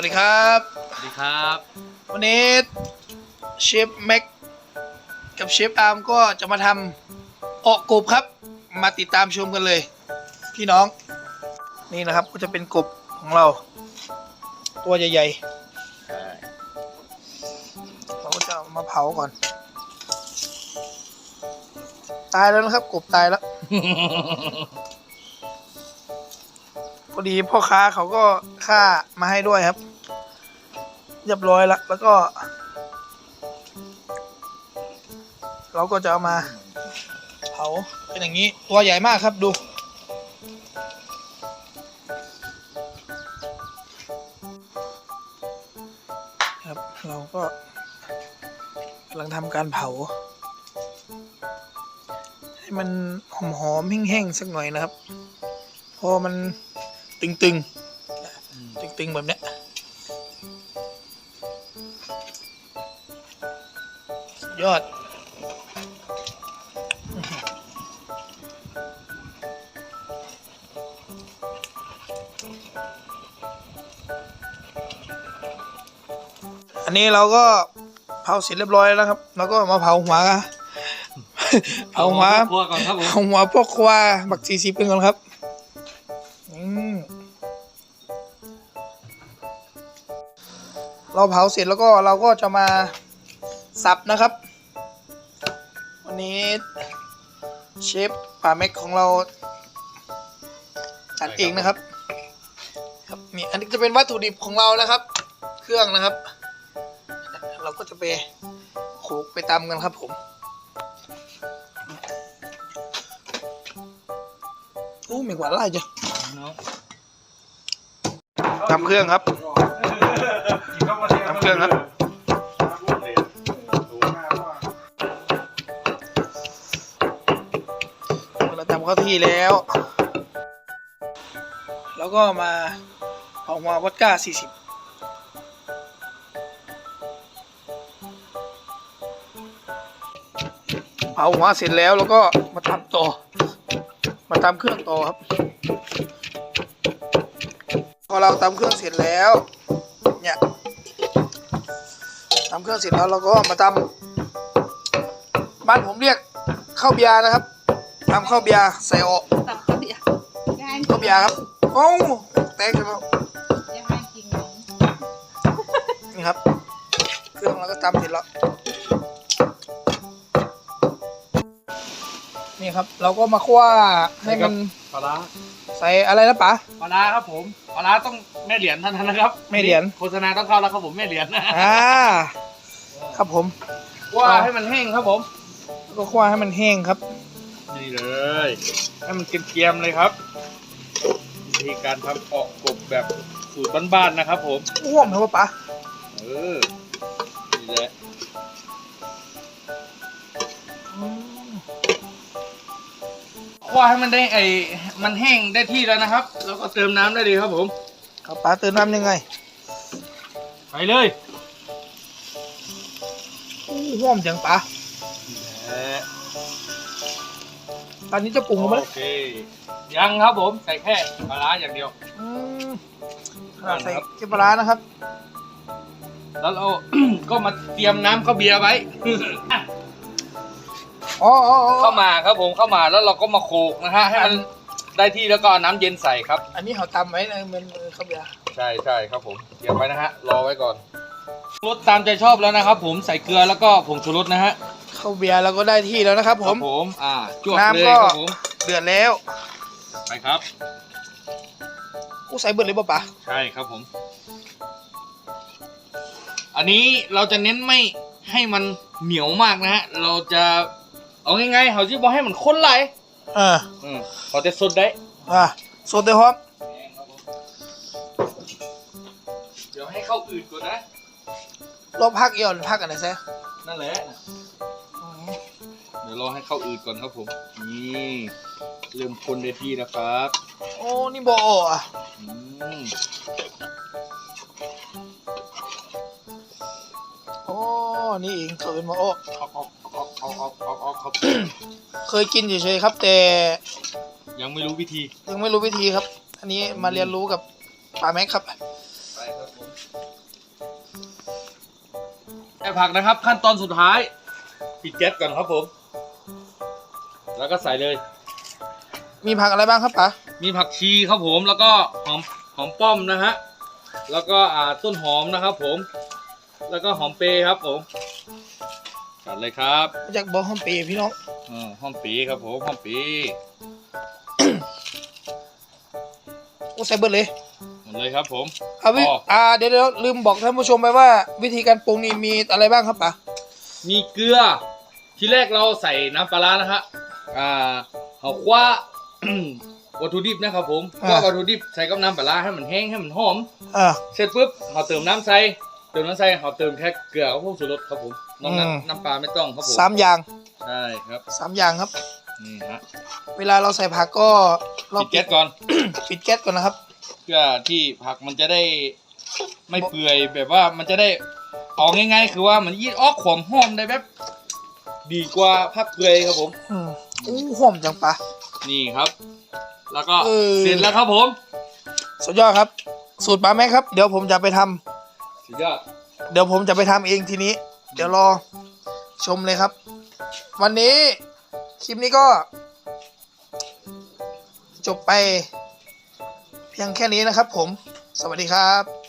วัสดีครับ สวัสดีครับ วันนี้เชฟแม็กกับเชฟอาร์มก็จะมาทำออกกบครับ มาติดตามชมกันเลย พี่น้อง นี่นะครับก็จะเป็นกบของเรา ตัวใหญ่ๆเราก็จะเอามาเผาก่อน ตายแล้วนะครับ กบตายแล้วพอดีพ่อค้าเขาก็ฆ่ามาให้ด้วยครับ เรียบร้อยแล้วแล้วก็ เราก็จะเอามาเผาเป็นอย่างนี้ตัวใหญ่มากครับดู ครับเราก็กำลังทำการเผา ให้มันหอมๆแห้งๆสักหน่อยนะครับ พอมันตึงๆ ตึงๆ แบบเนี้ย ยอด อันนี้เราก็เผาเสร็จเรียบร้อยแล้วครับ แล้วก็มาเผาหัวกันเผาหัวครัวก่อนครับผมเผาหัวพวกควาบักซีซีเป็นก่อนครับอืมเราเผาเสร็จแล้วก็เราก็จะมาสับนะครับวั นี้เชฟป่าแม็กของเราจัดเองนะครับ ครับนี่อันนี้จะเป็นวัตถุดิบของเรานะครับ เครื่องนะครับ เราก็จะไปโขลกไปตำกันครับผมโอ้ม่กว่าไล่จ้ะทำเครื่องครับทำเครื่องครับ เข้าที่แล้ว แล้วก็มาเอามาวอดก้า 40เผาหัวเสร็จแล้วแล้วก็มาทำต่อ มาทำเครื่องต่อครับ พอเราตำเครื่องเสร็จแล้ว เนี่ยตำเครื่องเสร็จแล้วเราก็มาตำบ้านผมเรียกข้าวเบียร์นะครับ ตำข้าวเบียร์ใส่ออกตับข้าวเบียร์ย่างข้าวเบียร์ครับโอ้าแตกเลยครับย่างจริงเลยนี่ครับ เครื่องเราก็ตำเสร็จแล้วนี่ครับ เราก็มาคั่วให้มันปลาร้าใส่อะไรนะป๋าปลาร้าครับผมปลาร้าต้องแม่เหรียญเท่านั้นนะครับแม่เหรียญโฆษณาต้องเข้าแล้วครับผมแม่เหรียญอ่าครับผมว่าให้มันแห้งครับผมแล้วก็คั่วให้มันแห้งครับ นี่เลยให้มันเกรียมๆเลยครับวิธีการทำออกกบแบบสูตรบ้านๆนะครับ ผมอ้วมครับป๋าเออนี่แหละว่าให้มันได้ไอ้มันแห้งได้ที่แล้วนะครับ แล้วก็เติมน้ำได้เลยครับผมครับป๋าเติมน้ำยังไงไปเลยอู้ห่วมจังป๋า ตอนนี้จะปรุงแล้วไหมโอเค ยังครับผม ใส่แค่ปลาร้าอย่างเดียว อืมอ่าใส่เกลือปลาร้านะครับ แล้วเรา ก็มาเตรียมน้ำข้าวเบียร์ไว้ อ๋ออ๋ออ๋อเข้ามาครับผมเข้ามาแล้วเราก็มาโขลกนะฮะให้มันได้ที่แล้วก็เอาน้ำเย็นใส่ครับ อันนี้เขาตำไว้ในมือมือครับเบียร์ใช่ใช่ครับผมเตรียมไว้นะฮะรอไว้ก่อนรสตามใจชอบแล้วนะครับผมใส่เกลือแล้วก็ผงชูรสนะฮะ ข้าวเบียร์เราก็ได้ที่แล้วนะครับผมครับผมอ่าจวดน้ำเลยก็ ครับผมเดือดแล้วไปครับกูใส่เบิดเลยป่ะป๋าใช่ครับผม อันนี้เราจะเน้นไม่ให้มันเหนียวมากนะฮะ เราจะเอาง่ายๆเขาจะบอกให้มันข้นไหลอ่าอืมเขาจะสดได้ อ่าโซเตฮอปเดี๋ยวให้เข้าอืดก่อนนะรอบพักเอี่ยวหรือพักอะไรแซ่นั่นแหละเดี๋ยวรอให้เข้าอืดก่อนครับผมนี่เริ่มคนได้ที่แล้วครับโอ้นี่บออะอืมโอ้นี่เองเขาเป็นหมอโอ้ออกออกออกออกออกออกออกครับ เคยกินเฉยๆครับ แต่ยังไม่รู้วิธียังไม่รู้วิธีครับ อันนี้มาเรียนรู้กับป๋าแม็กครับไปครับผมไอ้ผักนะครับ ขั้นตอนสุดท้าย ปิดแก๊สก่อนครับผม แล้วก็ใส่เลย มีผักอะไรบ้างครับป๋ามีผักชีครับผม แล้วก็หอมหอมป้อมนะฮะ แล้วก็อ่าต้นหอมนะครับผม แล้วก็หอมเปรย์ครับผมจัดเลยครับมาจากบอห้อมเปย์พี่น้องอ่าหอมปีครับผมหอมปีโอ้ใส่เบิดเลยหมดเลยครับผม เอาวิอ๋อ อ่าเดี๋ยวเดี๋ยวลืมบอกท่านผู้ชมไปว่า วิธีการปรุงนี่มีอะไรบ้างครับป๋ามีเกลือ ที่แรกเราใส่น้ำปลาร้านะฮะ อ่าเอาคว้า วัตถุดิบนะครับผมคว้าวัตถุดิบใส่กับน้ำปลาร้าให้มันแห้งให้มันหอม อ่าเสร็จปุ๊บเราเติมน้ำใส่เติมน้ำใส่เราเติมแค่เกลือกับพวกชูรสครับผมนอกนั้นอืม น้ำปลาไม่ต้องครับผมสามอย่างใช่ครับสามอย่างครับ นี่ฮะเวลาเราใส่ผักก็เราปิดแก๊สก่อน ปิดแก๊สก่อนนะครับ เพื่อที่ผักมันจะได้ไม่เปื่อยแบบว่ามันจะได้ออกง่าย ๆ คือว่ามันยีดออกความหอมได้แบบ ดีกว่าผักเปื่อยครับผม อืม อู้หอมจังป๋านี่ครับ แล้วก็เออ เสร็จแล้วครับผม สุดยอดครับ สูตรป๋าแม็กครับ เดี๋ยวผมจะไปทำสุดยอดเดี๋ยวผมจะไปทำเองทีนี้ เดี๋ยวรอชมเลยครับ วันนี้คลิปนี้ก็ จบไป เพียงแค่นี้นะครับผม สวัสดีครับ